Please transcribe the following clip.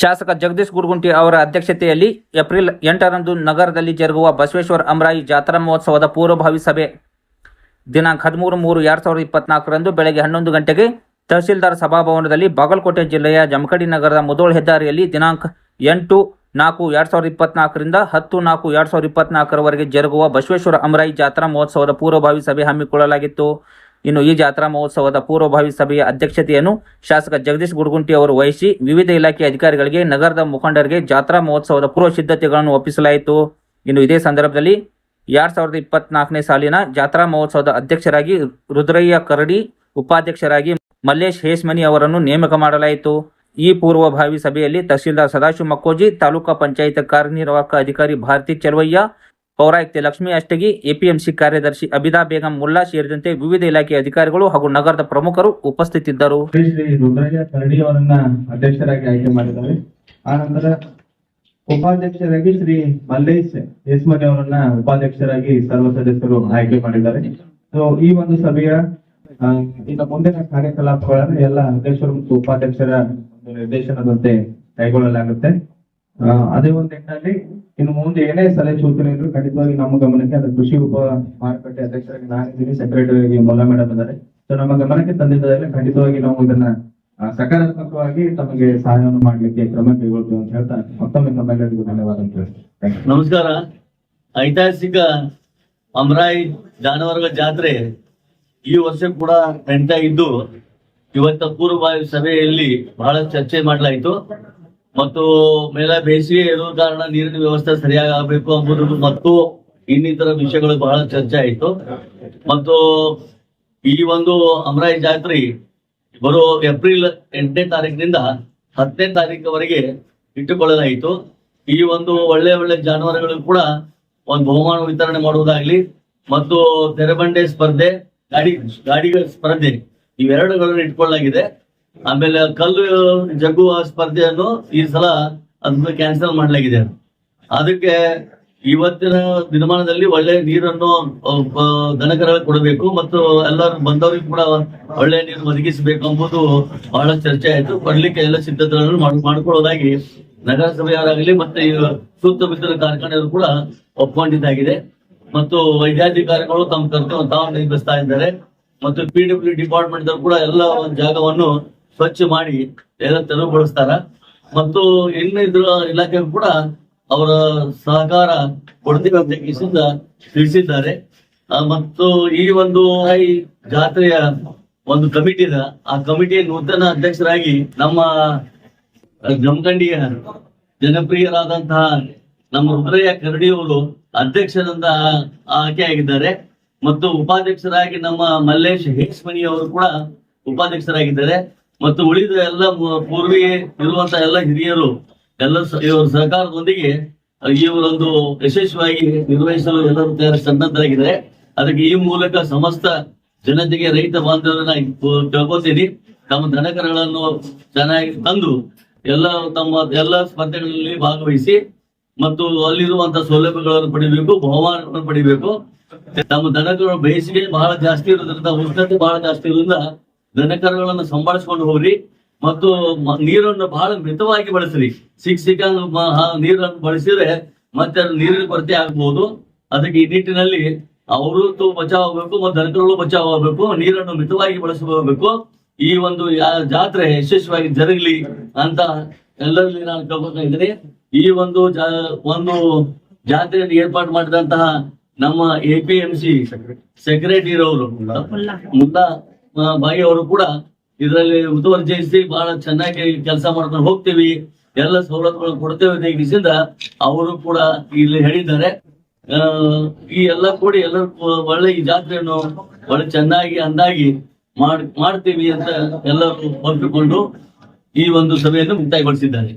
ಶಾಸಕ ಜಗದೀಶ್ ಗುರುಗುಂಟಿ ಅವರ ಅಧ್ಯಕ್ಷತೆಯಲ್ಲಿ ಏಪ್ರಿಲ್ ಎಂಟರಂದು ನಗರದಲ್ಲಿ ಜರುಗುವ ಬಸವೇಶ್ವರ ಅಮರಾಯಿ ಜಾತ್ರಾ ಮಹೋತ್ಸವದ ಪೂರ್ವಭಾವಿ ಸಭೆ. ದಿನಾಂಕ ಹದಿಮೂರು ಮೂರು ಎರಡು ಸಾವಿರದ ಇಪ್ಪತ್ನಾಲ್ಕರಂದು ಬೆಳಗ್ಗೆ ಹನ್ನೊಂದು ಗಂಟೆಗೆ ತಹಸೀಲ್ದಾರ್ ಸಭಾಭವನದಲ್ಲಿ ಬಾಗಲಕೋಟೆ ಜಿಲ್ಲೆಯ ಜಮಖಡಿ ನಗರದ ಮುದೋಳ್ ಹೆದ್ದಾರಿಯಲ್ಲಿ ದಿನಾಂಕ ಎಂಟು ನಾಲ್ಕು ಎರಡು ಸಾವಿರದ ಇಪ್ಪತ್ನಾಲ್ಕರಿಂದ ಹತ್ತು ನಾಲ್ಕು ಎರಡು ಸಾವಿರದ ಇಪ್ಪತ್ನಾಲ್ಕರವರೆಗೆ ಜರುಗುವ ಬಸವೇಶ್ವರ ಅಮರಾಯಿ ಜಾತ್ರಾ ಮಹೋತ್ಸವದ ಪೂರ್ವಭಾವಿ ಸಭೆ ಹಮ್ಮಿಕೊಳ್ಳಲಾಗಿತ್ತು. ಇನ್ನು ಈ ಜಾತ್ರಾ ಮಹೋತ್ಸವದ ಪೂರ್ವಭಾವಿ ಸಭೆಯ ಅಧ್ಯಕ್ಷತೆಯನ್ನು ಶಾಸಕ ಜಗದೀಶ್ ಗುಡ್ಗುಂಟಿ ಅವರು ವಹಿಸಿ ವಿವಿಧ ಇಲಾಖೆ ಅಧಿಕಾರಿಗಳಿಗೆ ನಗರದ ಮುಖಂಡರಿಗೆ ಜಾತ್ರಾ ಮಹೋತ್ಸವದ ಪೂರ್ವ ಸಿದ್ಧತೆಗಳನ್ನು ಒಪ್ಪಿಸಲಾಯಿತು. ಇನ್ನು ಇದೇ ಸಂದರ್ಭದಲ್ಲಿ ಎರಡ್ ಸಾವಿರದ ಇಪ್ಪತ್ನಾಲ್ಕನೇ ಸಾಲಿನ ಜಾತ್ರಾ ಮಹೋತ್ಸವದ ಅಧ್ಯಕ್ಷರಾಗಿ ರುದ್ರಯ್ಯ ಕರಡಿ, ಉಪಾಧ್ಯಕ್ಷರಾಗಿ ಮಲ್ಲೇಶ್ ಹೇಸ್ಮನಿ ಅವರನ್ನು ನೇಮಕ ಮಾಡಲಾಯಿತು. ಈ ಪೂರ್ವಭಾವಿ ಸಭೆಯಲ್ಲಿ ತಹಸೀಲ್ದಾರ್ ಸದಾಶಿವ ಮಕ್ಕೋಜಿ, ತಾಲೂಕಾ ಪಂಚಾಯತ್ ಕಾರ್ಯನಿರ್ವಾಹಕ ಅಧಿಕಾರಿ ಭಾರತಿ ಚೆಲುವಯ್ಯ ಪೌರಾಯುಕ್ತೆ ಲಕ್ಷ್ಮೀ ಅಷ್ಟಗಿ, ಎಪಿಎಂಸಿ ಕಾರ್ಯದರ್ಶಿ ಅಬಿದಾ ಬೇಗಂ ಮುಲ್ಲಾ ಸೇರಿದಂತೆ ವಿವಿಧ ಇಲಾಖೆ ಅಧಿಕಾರಿಗಳು ಹಾಗೂ ನಗರದ ಪ್ರಮುಖರು ಉಪಸ್ಥಿತಿದ್ದರು. ಶ್ರೀ ರುದ್ರಯ್ಯ ಕರಡಿ ಅವರನ್ನ ಅಧ್ಯಕ್ಷರಾಗಿ ಆಯ್ಕೆ ಮಾಡಿದ್ದಾರೆ. ಆನಂತರ ನಂತರ ಉಪಾಧ್ಯಕ್ಷರಾಗಿ ಶ್ರೀ ಮಲ್ಲೇಶ್ ಯಸ್ಮನಿ ಅವರನ್ನ ಉಪಾಧ್ಯಕ್ಷರಾಗಿ ಸರ್ವ ಸದಸ್ಯರು ಆಯ್ಕೆ ಮಾಡಿದ್ದಾರೆ. ಸೊ ಈ ಒಂದು ಸಭೆಯ ಇನ್ನು ಮುಂದಿನ ಕಾರ್ಯಕಲಾಪಗಳನ್ನು ಎಲ್ಲ ಅಧ್ಯಕ್ಷರು ಮತ್ತು ಉಪಾಧ್ಯಕ್ಷರ ನಿರ್ದೇಶನದಂತೆ ಕೈಗೊಳ್ಳಲಾಗುತ್ತೆ. ಅದೇ ಒಂದು ನಿಟ್ಟಿನಲ್ಲಿ ಇನ್ನು ಮುಂದೆ ಏನೇ ಸಲಹೆ ಸೂಚನೆ ಇದ್ರು ಖಂಡಿತವಾಗಿ ನಮ್ಮ ಗಮನಕ್ಕೆ ಅದು ಕೃಷಿ ಉಪ ಮಾರುಕಟ್ಟೆ ಅಧ್ಯಕ್ಷರಾಗಿ ನಾನಿದ್ದೀನಿ ಸೆಕ್ರೆಟರಿ ಮೊಲ ಮೇಡಮ್ ಇದ್ದಾರೆ. ಸೊ ನಮ್ಮ ಗಮನಕ್ಕೆ ತಂದಿದ್ದಾರೆ ಖಂಡಿತವಾಗಿ ನಾವು ಇದನ್ನ ಸಕಾರಾತ್ಮಕವಾಗಿ ತಮಗೆ ಸಹಾಯವನ್ನು ಮಾಡ್ಲಿಕ್ಕೆ ಕ್ರಮ ಕೈಗೊಳ್ತೀವಿ ಅಂತ ಹೇಳ್ತಾ ಮತ್ತೊಮ್ಮೆ ತಮ್ಮೆಲ್ಲರಿಗೂ ಧನ್ಯವಾದ ಅಂತ ಹೇಳ್ತೀನಿ. ನಮಸ್ಕಾರ. ಐತಿಹಾಸಿಕ ಅಮರಾಯಿ ಜಾನುವಾರುಗಳ ಜಾತ್ರೆ ಈ ವರ್ಷ ಕೂಡ ನಡೀತಾ ಇದ್ದು, ಇವತ್ತ ಪೂರ್ವಭಾವಿ ಸಭೆಯಲ್ಲಿ ಬಹಳ ಚರ್ಚೆ ಮಾಡಲಾಯಿತು. ಮತ್ತು ಮೇಲ ಬೇಸಿಗೆ ಇರುವ ಕಾರಣ ನೀರಿನ ವ್ಯವಸ್ಥೆ ಸರಿಯಾಗಿ ಆಗಬೇಕು ಎಂಬುದು ಮತ್ತು ಇನ್ನಿತರ ವಿಷಯಗಳು ಬಹಳ ಚರ್ಚೆ ಆಯಿತು. ಮತ್ತು ಈ ಒಂದು ಅಮರಾಯಿ ಜಾತ್ರೆ ಬರೋ ಏಪ್ರಿಲ್ ಎಂಟನೇ ತಾರೀಕಿನಿಂದ ಹತ್ತನೇ ತಾರೀಕವರೆಗೆ ಇಟ್ಟುಕೊಳ್ಳಲಾಯಿತು. ಈ ಒಂದು ಒಳ್ಳೆ ಒಳ್ಳೆ ಜಾನುವಾರುಗಳು ಕೂಡ ಒಂದು ಬಹುಮಾನ ವಿತರಣೆ ಮಾಡುವುದಾಗ್ಲಿ ಮತ್ತು ತೆರೆಬಂಡೆ ಸ್ಪರ್ಧೆ, ಗಾಡಿ, ಗಾಡಿಗಳ ಸ್ಪರ್ಧೆ, ಇವೆರಡುಗಳನ್ನು ಇಟ್ಕೊಳ್ಳಲಾಗಿದೆ. ಆಮೇಲೆ ಕಲ್ಲು ಜಗ್ಗುವ ಸ್ಪರ್ಧೆಯನ್ನು ಈ ಸಲ ಅದನ್ನು ಕ್ಯಾನ್ಸಲ್ ಮಾಡಲಾಗಿದೆ. ಅದಕ್ಕೆ ಇವತ್ತಿನ ದಿನಮಾನದಲ್ಲಿ ಒಳ್ಳೆ ನೀರನ್ನು ಅಹ್, ಕೊಡಬೇಕು ಮತ್ತು ಎಲ್ಲರೂ ಬಂದವರಿಗೂ ಕೂಡ ಒಳ್ಳೆ ನೀರು ಒದಗಿಸಬೇಕು ಎಂಬುದು ಬಹಳ ಚರ್ಚೆ ಆಯಿತು. ಕೊಡ್ಲಿಕ್ಕೆ ಎಲ್ಲ ಸಿದ್ಧತೆಗಳನ್ನು ಮಾಡಿಕೊಳ್ಳೋದಾಗಿ ನಗರಸಭೆಯವರಾಗಲಿ ಮತ್ತೆ ಸುತ್ತಮುತ್ತಲ ಕಾರ್ಖಾನೆಯವರು ಕೂಡ ಒಪ್ಪಿಕೊಂಡಿದ್ದಾಗಿದೆ ಮತ್ತು ವೈದ್ಯಾಧಿಕಾರಿಗಳು ತಮ್ಮ ಕರ್ತವ್ಯ ತಾವು ನಿರ್ವಹಿಸ್ತಾ ಇದ್ದಾರೆ. ಮತ್ತು ಪಿ ಡಬ್ಲ್ಯೂ ಡಿಪಾರ್ಟ್ಮೆಂಟ್ ಕೂಡ ಎಲ್ಲ ಒಂದು ಜಾಗವನ್ನು ಸ್ವಚ್ಛ ಮಾಡಿ ಎಲ್ಲ ತೆರವುಗೊಳಿಸ್ತಾರ. ಮತ್ತು ಇನ್ನಿದ್ರ ಇದ್ರ ಇಲಾಖೆ ಕೂಡ ಅವರ ಸಹಕಾರ ಕೊಡ್ತೀವಿ ಕಿಸಿಂದ ತಿಳಿಸಿದ್ದಾರೆ. ಮತ್ತು ಈ ಒಂದು ಜಾತ್ರೆಯ ಒಂದು ಕಮಿಟಿ ಇದೆ. ಆ ಕಮಿಟಿಯ ನೂತನ ಅಧ್ಯಕ್ಷರಾಗಿ ನಮ್ಮ ಜಮಖಂಡಿಯ ಜನಪ್ರಿಯರಾದಂತಹ ನಮ್ಮ ಹೃದಯ ಕರಡಿಯವರು ಅಧ್ಯಕ್ಷರಿಂದ ಆಯ್ಕೆಯಾಗಿದ್ದಾರೆ ಮತ್ತು ಉಪಾಧ್ಯಕ್ಷರಾಗಿ ನಮ್ಮ ಮಲ್ಲೇಶ್ ಹೇಸ್ಮನಿ ಅವರು ಕೂಡ ಉಪಾಧ್ಯಕ್ಷರಾಗಿದ್ದಾರೆ. ಮತ್ತು ಉಳಿದ ಎಲ್ಲ ಪೂರ್ವಿಗೆ ಪೂರ್ವಿ ಇರುವಂತಹ ಎಲ್ಲ ಹಿರಿಯರು, ಎಲ್ಲ ಇವರ ಸಹಕಾರದೊಂದಿಗೆ ಇವರೊಂದು ಯಶಸ್ವಿಯಾಗಿ ನಿರ್ವಹಿಸಲು ಎಲ್ಲರೂ ತಯಾರಿ ಸನ್ನದ್ಧರಾಗಿದ್ದಾರೆ. ಅದಕ್ಕೆ ಈ ಮೂಲಕ ಸಮಸ್ತ ಜನತೆಗೆ ರೈತ ಬಾಂಧವರನ್ನ ಕೇಳ್ಕೊತೀನಿ ತಮ್ಮ ದನಕರಗಳನ್ನು ಚೆನ್ನಾಗಿ ತಂದು, ಎಲ್ಲ ತಮ್ಮ ಎಲ್ಲ ಸ್ಪರ್ಧೆಗಳಲ್ಲಿ ಭಾಗವಹಿಸಿ, ಮತ್ತು ಅಲ್ಲಿರುವಂತಹ ಸೌಲಭ್ಯಗಳನ್ನು ಪಡಿಬೇಕು, ಬಹುಮಾನಗಳನ್ನು ಪಡಿಬೇಕು. ತಮ್ಮ ದನಕರು ಬೇಸಿಗೆ ಬಹಳ ಜಾಸ್ತಿ ಇರೋದ್ರಿಂದ, ಉಷ್ಣತೆ ಬಹಳ ಜಾಸ್ತಿ ಇರೋದ್ರಿಂದ ದನಕರುಗಳನ್ನು ಸಂಭಾಳಿಸ್ಕೊಂಡು ಹೋಗ್ರಿ ಮತ್ತು ನೀರನ್ನು ಬಹಳ ಮಿತವಾಗಿ ಬಳಸ್ರಿ. ಸಿಕ್ಕ ಸಿಕ್ಕ ನೀರನ್ನು ಬಳಸಿದ್ರೆ ಮತ್ತೆ ನೀರಿನ ಕೊರತೆ ಆಗ್ಬಹುದು ಅದಕ್ಕೆ ಈ ನಿಟ್ಟಿನಲ್ಲಿ ಅವರು ಬಚಾವ್ ಆಗ್ಬೇಕು ಮತ್ತು ದನಕರುಗಳು ಬಚಾವ್ ಆಗ್ಬೇಕು ನೀರನ್ನು ಮಿತವಾಗಿ ಬಳಸಬೇಕು. ಈ ಒಂದು ಯಾ- ಜಾತ್ರೆ ಯಶಸ್ವಿಯಾಗಿ ಜರಗಲಿ ಅಂತ ಎಲ್ಲರಲ್ಲಿ ನಾನು ಕೇಳ್ಕೊತಾ ಇದ್ದೀನಿ. ಈ ಒಂದು ಒಂದು ಜಾತ್ರೆಯನ್ನು ಏರ್ಪಾಡು ಮಾಡಿದಂತಹ ನಮ್ಮ A P M C secretary ಅವರು ಮುಲ್ಲಾ. ಬಾಯಿ ಅವರು ಕೂಡ ಇದರಲ್ಲಿ ಮುತುವರ್ಜಿಸಿ ಬಹಳ ಚೆನ್ನಾಗಿ ಕೆಲಸ ಮಾಡ್ಕೊಂಡು ಹೋಗ್ತೀವಿ. ಎಲ್ಲ ಸವಲತ್ತುಗಳು ಕೊಡ್ತೇವೆ ಅಂತ ಅವರು ಕೂಡ ಇಲ್ಲಿ ಹೇಳಿದ್ದಾರೆ. ಈ ಎಲ್ಲ ಕೂಡಿ ಎಲ್ಲರೂ ಒಳ್ಳೆ ಈ ಜಾತ್ರೆಯನ್ನು ಒಳ್ಳೆ ಚೆನ್ನಾಗಿ ಅಂದಾಗಿ ಮಾಡ್, ಮಾಡ್ತೀವಿ ಅಂತ ಎಲ್ಲರೂ ಒಪ್ಪಿಕೊಂಡು ಈ ಒಂದು ಸಭೆಯನ್ನು ಮುಕ್ತಾಯಗೊಳಿಸಿದ್ದಾರೆ.